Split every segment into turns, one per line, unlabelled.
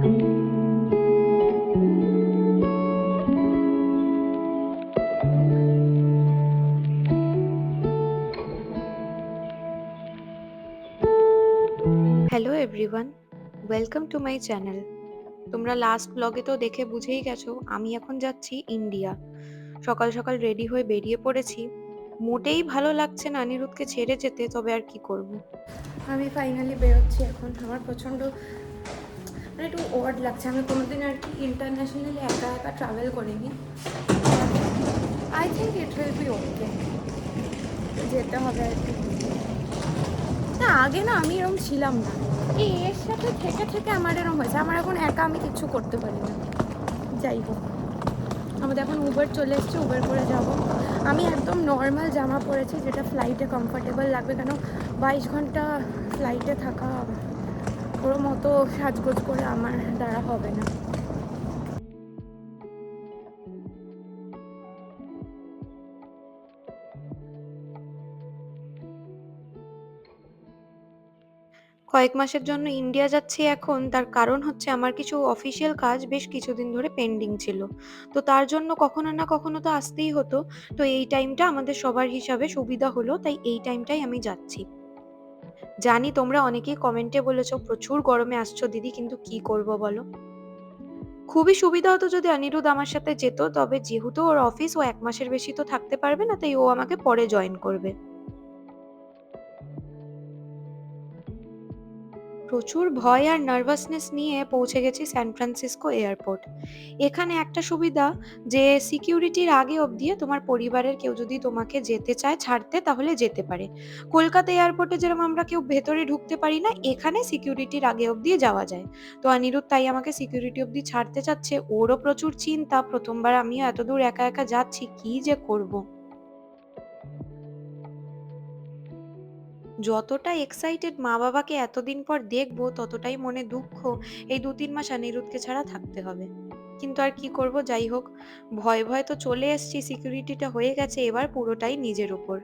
Hello everyone welcome to my channel তোমরা last ব্লগে তো দেখে বুঝেই গেছো, আমি এখন যাচ্ছি ইন্ডিয়া সকাল সকাল রেডি হয়ে বেরিয়ে পড়েছি। মোটেই ভালো লাগছে না অনিরুদ্ধকে ছেড়ে যেতে, তবে আর কি করব? আমি ফাইনালি বেরোচ্ছি এখন। আমার প্রচণ্ড মানে একটু ওয়ার্ড লাগছে। আমি কোনোদিন আর কি ইন্টারন্যাশনালি একা একা ট্রাভেল করিনি। I think it will be okay যেতে হবে আর কি। না, আগে না আমি এরকম ছিলাম না। এই এর সাথে থেকে থেকে আমার এরকম হয়েছে। আমার এখন একা আমি কিচ্ছু করতে পারি না। যাই হোক। আমাদের এখন উবার চলে এসছে উবের করে যাব। আমি একদম নর্মাল জামা পরেছি, যেটা ফ্লাইটে কমফোর্টেবল লাগবে। কেন? বাইশ ঘণ্টা ফ্লাইটে থাকা ওর মতো সাজগোজ করে আমার দ্বারা হবে না। কয়েক মাসের জন্য ইন্ডিয়া যাচ্ছি এখন, তার কারণ হচ্ছে আমার কিছু অফিসিয়াল কাজ বেশ কিছুদিন ধরে পেন্ডিং ছিল। তো তার জন্য কখনো না কখনো তো আসতেই হতো। তো এই টাইমটা আমাদের সবার হিসাবে সুবিধা হলো, তাই এই টাইমটাই আমি যাচ্ছি। জানি তোমরা অনেকেই কমেন্টে বলেছ, প্রচুর গরমে আসছো দিদি, কিন্তু কি করব বলো? খুবই সুবিধা হতো যদি অনিরুদ্ধ আমার সাথে যেত, তবে যেহেতু ওর অফিস ও এক মাসের বেশি তো থাকতে পারবে না, তাই ও আমাকে পরে জয়েন করবে। প্রচুর ভয় আর নার্ভাসনেস নিয়ে পৌঁছে গেছি স্যান ফ্রান্সিসকো এয়ারপোর্ট এখানে একটা সুবিধা যে সিকিউরিটির আগে অবধি তোমার পরিবারের কেউ যদি তোমাকে যেতে চায় ছাড়তে তাহলে যেতে পারে। কলকাতা এয়ারপোর্টে যেরকম আমরা কেউ ভেতরে ঢুকতে পারি না, এখানে সিকিউরিটির আগে অবধি যাওয়া যায়। তো অনিরুদ্ধ তাই আমাকে সিকিউরিটি অবধি ছাড়তে চাচ্ছে, ওরও প্রচুর চিন্তা, প্রথমবার আমিও এত দূর একা একা যাচ্ছি, কি যে করব? যতটা এক্সাইটেড মা বাবাকে এতদিন পর দেখব, ততটাই মনে দুঃখ এই দু তিন মাস অনিরুদ্ধকে ছাড়া থাকতে হবে। কিন্তু আর কি করব, যাই হোক, ভয় ভয় তো চলে এসছি সিকিউরিটিটা হয়ে গেছে, এবার পুরোটাই নিজের উপর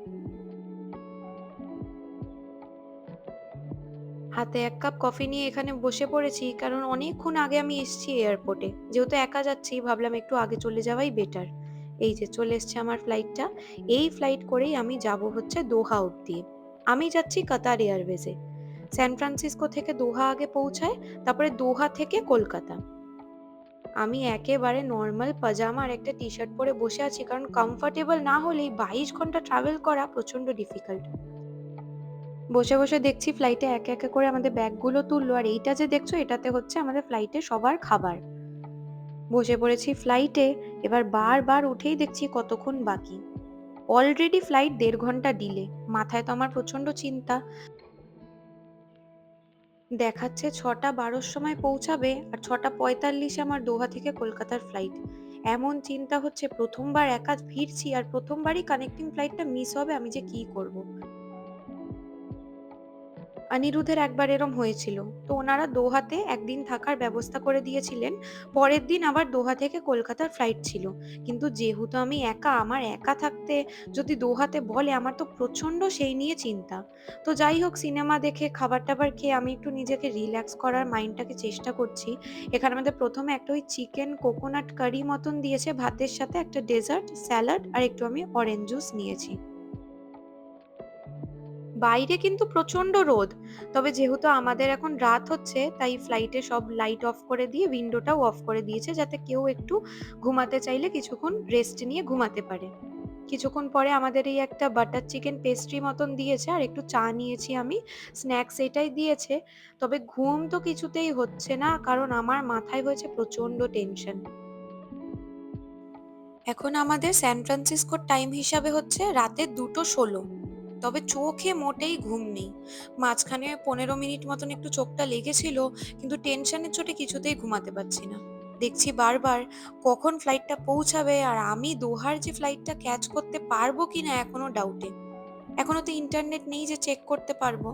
হাতে এক কাপ কফি নিয়ে এখানে বসে পড়েছি, কারণ অনেকক্ষণ আগে আমি এসেছি এয়ারপোর্টে যেহেতু একা যাচ্ছি, ভাবলাম একটু আগে চলে যাওয়াই বেটার এই যে চলে এসছে আমার ফ্লাইটটা এই ফ্লাইট করেই আমি যাব হচ্ছে দোহা অব্দি আমি যাচ্ছি কাতার এয়ারওয়েজে। স্যান ফ্রান্সিসকো থেকে দোহা আগে পৌঁছায়, তারপরে দোহা থেকে কলকাতা। আমি একেবারে নর্মাল পাজামা আর একটা টি শার্ট পরে বসে আছি, কারণ কমফর্টেবল না হলেই বাইশ ঘণ্টা ট্রাভেল করা প্রচণ্ড ডিফিকাল্ট বসে বসে দেখছি ফ্লাইটে একে একে করে আমাদের ব্যাগগুলো তুললো, আর এইটা যে দেখছ, এটাতে হচ্ছে আমাদের ফ্লাইটে সবার খাবার। বসে পড়েছি ফ্লাইটে এবার বারবার উঠেই দেখছি কতক্ষণ বাকি। অলরেডি ফ্লাইট দেড় ঘণ্টা ডিলে মাথায় তো আমার প্রচণ্ড চিন্তা। দেখাচ্ছে ছটা বারোর সময় পৌঁছাবে আর ছটা পঁয়তাল্লিশে আমার দোহা থেকে কলকাতার ফ্লাইট এমন চিন্তা হচ্ছে প্রথমবার একা ফিরছি আর প্রথমবারই কানেক্টিং ফ্লাইটটা মিস হবে আমি যে কি করব। অনিরুদ্ধের একবার এরম হয়েছিল। তো ওনারা দোহাতে একদিন থাকার ব্যবস্থা করে দিয়েছিলেন, পরের দিন আবার দোহা থেকে কলকাতার ফ্লাইট ছিল। কিন্তু যেহেতু আমি একা, আমার একা থাকতে যদি দোহাতে বলে, আমার তো প্রচণ্ড সেই নিয়ে চিন্তা। তো যাই হোক, সিনেমা দেখে খাবার টাবার খেয়ে আমি একটু নিজেকে রিল্যাক্স করার মাইন্ডটাকে চেষ্টা করছি। এখানে আমাদের প্রথমে একটা ওই চিকেন কোকোনাট কারি মতন দিয়েছে, ভাতের সাথে একটা ডেজার্ট স্যালাড আর একটু আমি অরেঞ্জ জুস নিয়েছি। বাইরে কিন্তু প্রচণ্ড রোদ। তবে যেহেতু আমাদের এখন রাত হচ্ছে, তাই ফ্লাইটে সব লাইট অফ করে দিয়ে উইন্ডোটাও অফ করে দিয়েছে যাতে কেউ একটু ঘুমাতে চাইলে কিছুক্ষণ রেস্ট নিয়ে ঘুমাতে পারে। কিছুক্ষণ পরে আমাদের এই একটা বাটার চিকেন পেস্ট্রি মতন দিয়েছে আর একটু চা নিয়েছি আমি। স্ন্যাক্স এটাই দিয়েছে। তবে ঘুম তো কিছুতেই হচ্ছে না, কারণ আমার মাথায় হয়েছে প্রচণ্ড টেনশন এখন আমাদের স্যান ফ্রান্সিসকোর টাইম হিসাবে হচ্ছে রাতে দুটো ষোলো। তবে চোখে মোটেই ঘুম নেই। মাঝখানে পনেরো মিনিট মতন একটু চোখটা লেগেছিল, কিন্তু টেনশনের চোটে কিছুতেই ঘুমাতে পারছি না। দেখছি বারবার কখন ফ্লাইটটা পৌঁছাবে আর আমি দোহার যে ফ্লাইটটা ক্যাচ করতে পারব কিনা এখনও ডাউটে এখনও তো ইন্টারনেট নেই যে চেক করতে পারব।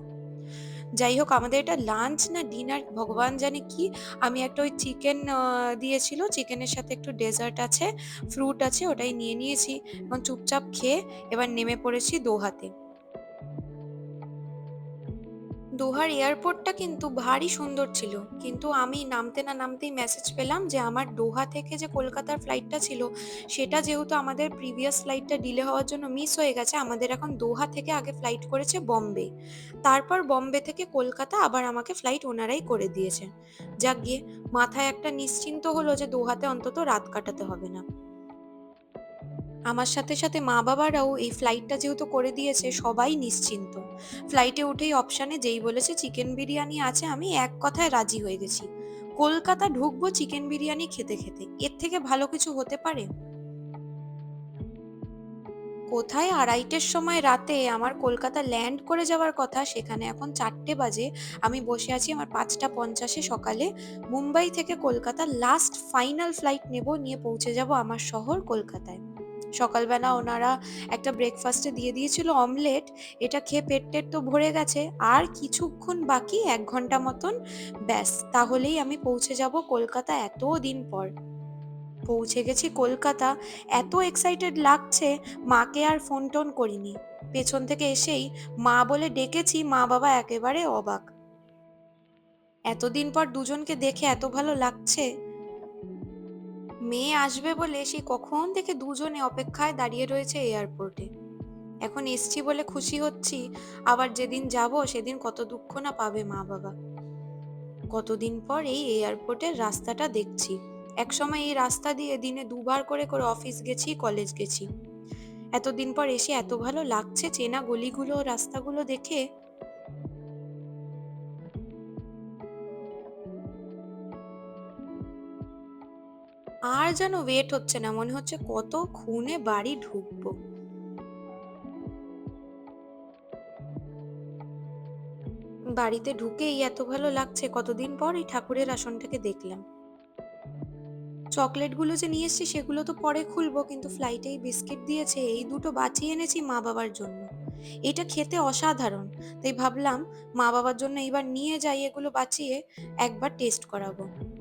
যাই হোক, আমাদের এটা লাঞ্চ না ডিনার ভগবান জানে কি? আমি একটা ওই চিকেন দিয়েছিল চিকেনের সাথে একটু ডেজার্ট আছে ফ্রুট আছে, ওটাই নিয়ে নিয়েছি। এবং চুপচাপ খেয়ে এবার নেমে পড়েছি দোহাতে। দোহার এয়ারপোর্টটা কিন্তু ভারী সুন্দর ছিল। কিন্তু আমি নামতে না নামতেই মেসেজ পেলাম যে আমার দোহা থেকে যে কলকাতার ফ্লাইটটা ছিল, সেটা যেহেতু আমাদের প্রিভিয়াস ফ্লাইটটা ডিলে হওয়ার জন্য মিস হয়ে গেছে, আমাদের এখন দোহা থেকে আগে ফ্লাইট করেছে বম্বে তারপর বম্বে থেকে কলকাতা আবার আমাকে ফ্লাইট ওনারাই করে দিয়েছে। যাক গিয়ে, মাথায় একটা নিশ্চিন্ত হলো যে দোহাতে অন্তত রাত কাটাতে হবে না। আমার সাথে সাথে মা বাবারাও এই ফ্লাইটটা যেহেতু করে দিয়েছে, সবাই নিশ্চিন্ত। ফ্লাইটে উঠেই অপশানে যেই বলেছে চিকেন বিরিয়ানি আছে, আমি এক কথায় রাজি হয়ে গেছি। কলকাতা ঢুকবো চিকেন বিরিয়ানি খেতে খেতে। এর থেকে ভালো কিছু হতে পারে? কোথায় আড়াইটের সময় রাতে আমার কলকাতা ল্যান্ড করে যাওয়ার কথা, সেখানে এখন চারটে বাজে। আমি বসে আছি আমার পাঁচটা পঞ্চাশে সকালে। মুম্বাই থেকে কলকাতা লাস্ট ফাইনাল ফ্লাইট নেব, নিয়ে পৌঁছে যাব আমার শহর কলকাতায়। সকালবেলা ওনারা একটা ব্রেকফাস্টে দিয়ে দিয়েছিল অমলেট এটা খেয়ে পেট টেট তো ভরে গেছে। আর কিছুক্ষণ বাকি, এক ঘণ্টা মতন, ব্যাস, তাহলেই আমি পৌঁছে যাব কলকাতা এত দিন পর। পৌঁছে গেছি কলকাতা। এত এক্সাইটেড লাগছে, মাকে আর ফোন টোন করিনি। পেছন থেকে এসেই মা বলে ডেকেছি, মা বাবা একেবারে অবাক। এতদিন পর দুজনকে দেখে এত ভালো লাগছে। মেয়ে আসবে বলে সে কখন থেকে দুজনে অপেক্ষায় দাঁড়িয়ে রয়েছে এয়ারপোর্টে। এখন এসছি বলে খুশি হচ্ছি, আবার যেদিন যাব সেদিন কত দুঃখ না পাবে মা বাবা। কতদিন পর এই এয়ারপোর্টের রাস্তাটা দেখছি। একসময় এই রাস্তা দিয়ে দিনে দুবার করে করে অফিস গেছি, কলেজ গেছি। এতদিন পর এসে এত ভালো লাগছে চেনা গলিগুলো, রাস্তাগুলো দেখে আর যেন ওয়েট হচ্ছে না, মনে হচ্ছে কত খুনে বাড়ি ঢুকবো। বাড়িতে ঢুকেই এত ভালো লাগছে, কতদিন পর এই ঠাকুরের আসনটাকে দেখলাম। চকলেটগুলো যে নিয়ে এসেছি, সেগুলো তো পরে খুলবো, কিন্তু ফ্লাইটেই বিস্কিট দিয়েছে, এই দুটো বাঁচিয়ে এনেছি মা বাবার জন্য। এটা খেতে অসাধারণ, তাই ভাবলাম মা বাবার জন্য এইবার নিয়ে যাই, এগুলো বাঁচিয়ে একবার টেস্ট করাবো।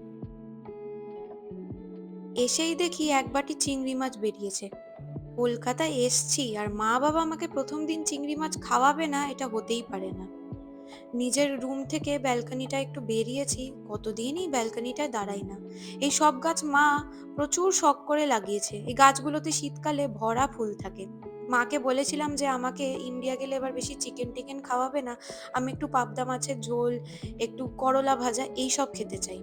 এসেই দেখি এক বাটি চিংড়ি মাছ বেরিয়েছে। কলকাতায় এসছি আর মা বাবা আমাকে প্রথম দিন চিংড়ি মাছ খাওয়াবে না, এটা হতেই পারে না। নিজের রুম থেকে ব্যালকনিটা একটু বেরিয়েছি, কতদিনই ব্যালকনিটায় দাঁড়াই না। এই সব গাছ মা প্রচুর শখ করে লাগিয়েছে, এই গাছগুলোতে শীতকালে ভরা ফুল থাকে। মাকে বলেছিলাম যে আমাকে ইন্ডিয়া গেলে এবার বেশি চিকেন টিকেন খাওয়াবে না, আমি একটু পাবদা মাছের ঝোল, একটু করলা ভাজা, এই সব খেতে চাই।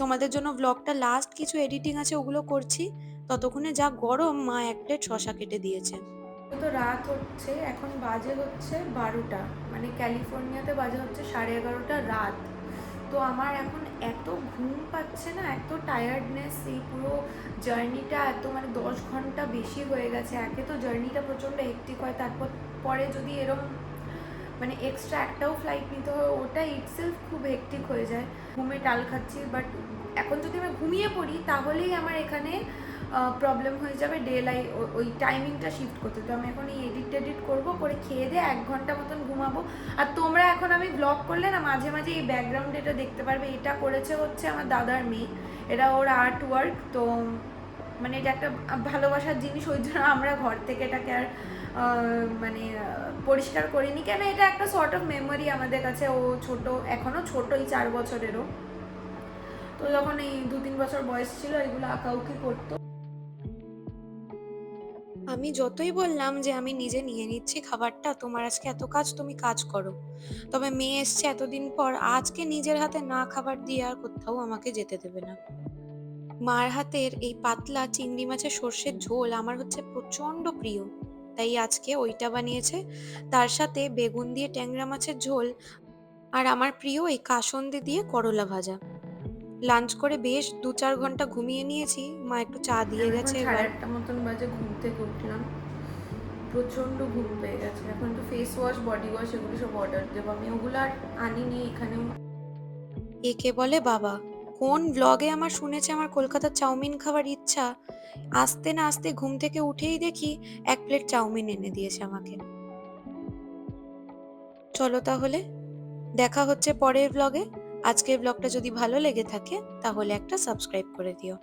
তোমাদের জন্য ব্লগটা লাস্ট কিছু এডিটিং আছে, ওগুলো করছি। ততক্ষণে যা গরম, মা এক প্লেট শশা কেটে দিয়েছে। তো রাত হচ্ছে, এখন বাজে হচ্ছে বারোটা। মানে ক্যালিফোর্নিয়াতে বাজে হচ্ছে সাড়ে এগারোটা রাত। তো আমার এখন এত ঘুম পাচ্ছে না, এত টায়ার্ডনেস এই পুরো জার্নিটা এত মানে দশ ঘণ্টা বেশি হয়ে গেছে। একে তো জার্নিটা প্রচণ্ড হেক্টিক হয়, তারপর, পরে যদি এরম মানে এক্সট্রা একটাও ফ্লাইট নিতে হয়, ওটা ইটসেলফ খুব হেক্টিক হয়ে যায়। ঘুমে টাল খাচ্ছি বাট এখন যদি আমি ঘুমিয়ে পড়ি, তাহলেই আমার এখানে প্রবলেম হয়ে যাবে ডে লাই ওই টাইমিংটা শিফট করতে। তো আমি এখন এই এডিট টেডিট করব, করে খেয়ে দিয়ে এক ঘণ্টা মতন ঘুমাবো। আর তোমরা এখন আমি ব্লগ করলে না, মাঝে মাঝে এই ব্যাকগ্রাউন্ডে এটা দেখতে পারবে। এটা করেছে হচ্ছে আমার দাদার মেয়ে। এটা ওর আর্ট ওয়ার্ক তো মানে এটা একটা ভালোবাসার জিনিস, ওই জন্য আমরা ঘর থেকে এটাকে আর মানে পরিষ্কার করিনি। কেন এটা একটা সর্ট অফ মেমোরি আমাদের কাছে। ও ছোট এখনও ছোটই চার বছরেরও। তো যখন এই দু তিন বছর বয়স ছিল, এগুলো আঁকাউকি করতো। আমি যতই বললাম যে আমি নিজে নিয়ে নিচ্ছি খাবারটা, তোমার আজকে এত কাজ, তুমি কাজ করো। তবে মেয়ে এসছে এতদিন পর, আজকে নিজের হাতে না খাবার দিয়ে আর কোথাও আমাকে যেতে দেবে না। মার হাতের এই পাতলা চিংড়ি মাছের সর্ষের ঝোল আমার হচ্ছে প্রচণ্ড প্রিয়। তাই আজকে ওইটা বানিয়েছে। তার সাথে বেগুন দিয়ে ট্যাংরা মাছের ঝোল আর আমার প্রিয় এই কাসন্দি দিয়ে করলা ভাজা। লাঞ্চ করে বেশ দু চার ঘণ্টা ঘুমিয়ে নিয়েছি। মা একটু চা দিয়ে গেছে
সাড়ে আটটা মতন বাজে ঘুম থেকে উঠলাম। প্রচণ্ড ঘুম পেয়ে গেছে। এখন একটু ফেস ওয়াশ বডি ওয়াশ এগুলো সব অর্ডার দেবো। আমি ওগুলো আর আনিনি এখানেও।
একে বলে বাবা। কোন ব্লগে আমার শুনেছে আমার কলকাতার চাউমিন খাওয়ার ইচ্ছা? আসতে না আসতে ঘুম থেকে উঠেই দেখি এক প্লেট চাউমিন এনে দিয়েছে আমাকে। চলো তাহলে, দেখা হচ্ছে পরের ব্লগে আজকের ব্লগটা যদি ভালো লেগে থাকে, তাহলে একটা সাবস্ক্রাইব করে দিও।